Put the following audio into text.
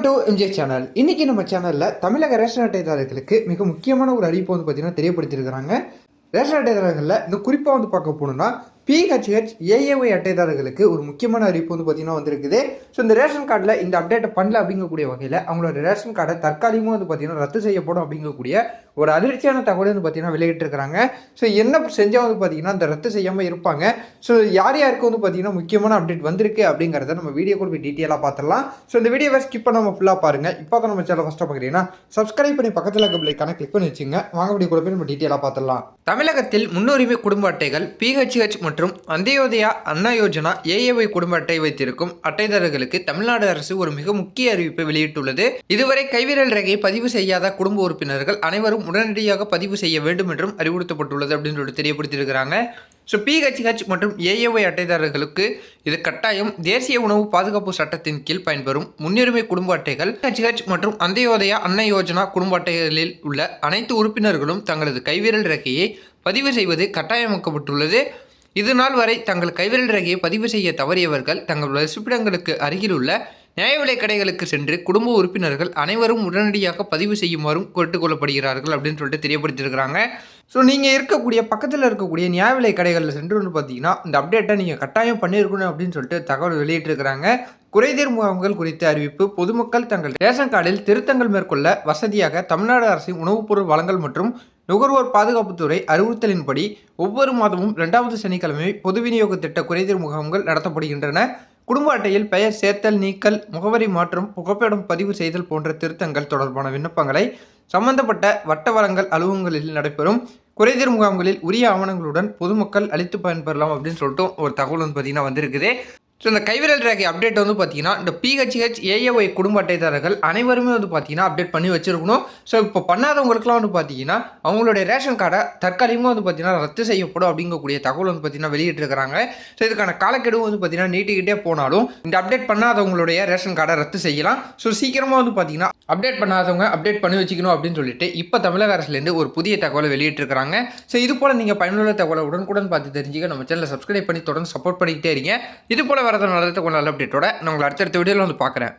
Welcome to MGS channel இன்னைக்கு நம்ம சேனலில் தமிழக ரேஷன் அட்டைதாரர்களுக்கு மிக முக்கியமான ஒரு அறிவிப்பு வந்து பார்த்தீங்கன்னா தெரியப்படுத்தியிருக்கிறாங்க. ரேஷன் அட்டைதாரர்களில் இந்த குறிப்பாக வந்து பார்க்க போனோம்னா பிஹெச்ஹெச் ஏஏஒய் அட்டைதாரர்களுக்கு ஒரு முக்கியமான அறிவிப்பு வந்து பார்த்தீங்கன்னா வந்திருக்குது. ஸோ இந்த ரேஷன் கார்டில் இந்த அப்டேட்டை பண்ணல அப்படிங்கக்கூடிய வகையில் அவங்களோட ரேஷன் கார்டை தற்காலிகமாக வந்து பார்த்தீங்கன்னா ரத்து செய்யப்படும் அப்படிங்கக்கூடிய ஒரு அதிர்ச்சியான தகவல் வந்து பார்த்தீங்கன்னா வெளியிட்டிருக்கிறாங்க. ஸோ என்ன செஞ்சால் வந்து பார்த்தீங்கன்னா இந்த ரத்து செய்யாமல் இருப்பாங்க. ஸோ யார் யாருக்கு வந்து பார்த்தீங்கன்னா முக்கியமான அப்டேட் வந்திருக்கு அப்படிங்கிறத நம்ம வீடியோ கூட போய் டீட்டெயிலாக பார்த்துடலாம் ஸோ இந்த வீடியோவை ஸ்கிப் பண்ணாமல் ஃபுல்லாக பாருங்கள் இப்போ நம்ம சேனல் ஃபஸ்ட்டாக பார்க்குறீங்கன்னா சப்ஸ்கிரைப் பண்ணி பக்கத்தில் இருக்க பிள்ளைக்கான கிளிக் பண்ணி வச்சுங்க. வாங்க வீடியோ கூட போய் நம்ம டீட்டெயிலாக பார்த்துடலாம் தமிழகத்தில் முன்னுரிமை குடும்ப அட்டைகள் பிஹெச்ஹெச் மற்றும் மற்றும் அந்தியோதயா அண்ணா யோஜனா ஏஏஒய் குடும்ப அட்டை வைத்திருக்கும் அட்டைதாரர்களுக்கு தமிழ்நாடு அரசு ஒரு மிக முக்கிய அறிவிப்பை வெளியிட்டுள்ளது. இதுவரை கைவிரல் ரேகையை பதிவு செய்யாத குடும்ப உறுப்பினர்கள் அனைவரும் உடனடியாக பதிவு செய்ய வேண்டும் என்றும் அறிவுறுத்தப்பட்டுள்ளது அப்படின்னு தெரியப்படுத்தியிருக்கிறாங்க. ஸோ பிஹெச்ஹெச் மற்றும் ஏஏஒய் அட்டைதாரர்களுக்கு இது கட்டாயம் தேசிய உணவு பாதுகாப்பு சட்டத்தின் கீழ் பயன்பெறும். முன்னுரிமை குடும்ப அட்டைகள் ஹெச்ஹெச் மற்றும் அந்தயோதயா அன்ன யோஜனா குடும்ப அட்டைகளில் உள்ள அனைத்து உறுப்பினர்களும் தங்களது கைவிரல் ரேகையை பதிவு செய்வது கட்டாயமாக்கப்பட்டுள்ளது. இது நாள் வரை தங்கள் கைவிரல் ரேகையை பதிவு செய்ய தவறியவர்கள் தங்கள் வசிப்பிடங்களுக்கு அருகிலுள்ள நியாய விலை கடைகளுக்கு சென்று குடும்ப உறுப்பினர்கள் அனைவரும் உடனடியாக பதிவு செய்யுமாறும் கேட்டுக்கொள்ளப்படுகிறார்கள் அப்படின்னு சொல்லிட்டு தெரியப்படுத்தியிருக்கிறாங்க. ஸோ நீங்கள் இருக்கக்கூடிய பக்கத்தில் இருக்கக்கூடிய நியாய விலை கடைகளில் சென்று வந்து பார்த்தீங்கன்னா இந்த அப்டேட்டை நீங்கள் கட்டாயம் பண்ணியிருக்கணும் அப்படின்னு சொல்லிட்டு தகவல் வெளியிட்டிருக்கிறாங்க. குறைதீர் முகாம்கள் குறித்த அறிவிப்பு பொதுமக்கள் தங்கள் ரேஷன் கார்டில் திருத்தங்கள் மேற்கொள்ள வசதியாக தமிழ்நாடு அரசின் உணவுப் பொருள் வழங்கல் மற்றும் நுகர்வோர் பாதுகாப்புத்துறை அறிவுறுத்தலின்படி ஒவ்வொரு மாதமும் இரண்டாவது சனிக்கிழமை பொது விநியோக திட்ட குறைதீர் முகாம்கள் நடத்தப்படுகின்றன. குடும்ப அட்டையில் பெயர் சேர்த்தல் நீக்கல் முகவரி மாற்றம் புகைப்படம் பதிவு செய்தல் போன்ற திருத்தங்கள் தொடர்பான விண்ணப்பங்களை சம்பந்தப்பட்ட வட்ட வளங்கள் அலுவலகங்களில் நடைபெறும். குறைதீர் முகாம்களில் உரிய ஆவணங்களுடன் பொதுமக்கள் அளித்து பயன்பெறலாம் அப்படின்னு சொல்லிட்டு ஒரு தகவல் வந்து பார்த்தீங்கன்னா வந்திருக்குது. ஸோ இந்த கைவிரல் ரேகை அப்டேட் வந்து பார்த்தீங்கன்னா இந்த பிஹெச்ஹெச் ஏஏஒய் குடும்ப அட்டைதாரர்கள் அனைவருமே வந்து பார்த்தீங்கன்னா அப்டேட் பண்ணி வச்சுருக்கணும். ஸோ இப்போ பண்ணாதவங்களுக்குலாம் வந்து பார்த்தீங்கன்னா அவங்களுடைய ரேஷன் கார்டை தற்காலிகமாக வந்து பார்த்தீங்கன்னா ரத்து செய்யப்படும் அப்படிங்கக்கூடிய தகவல் வந்து பார்த்தீங்கன்னா வெளியிட்டிருக்கிறாங்க. ஸோ இதுக்கான காலக்கெடு வந்து பார்த்தீங்கன்னா நீட்டிக்கிட்டே போனாலும் இந்த அப்டேட் பண்ணாதவங்களுடைய ரேஷன் கார்டை ரத்து செய்யலாம். ஸோ சீக்கிரமாக வந்து பார்த்தீங்கன்னா அப்டேட் பண்ணாதவங்க அப்டேட் பண்ணி வச்சுக்கணும் அப்படின்னு சொல்லிட்டு இப்போ தமிழக அரசுலேருந்து ஒரு புதிய தகவலை வெளியிட்டிருக்கிறாங்க. ஸோ இது போல் நீங்கள் பயனுள்ள தகவலை உடனுக்குடன் பார்த்து தெரிஞ்சுக்க நம்ம சேனலை சப்ஸ்கிரைப் பண்ணி தொடர்ந்து சப்போர்ட் பண்ணிக்கிட்டே இருங்க. இது போல் வரது நல்ல தகவல் நல்ல அப்டேட்டோட நான் உங்களை அடுத்தடுத்த வீடியோவில் வந்து பார்க்குறேன்.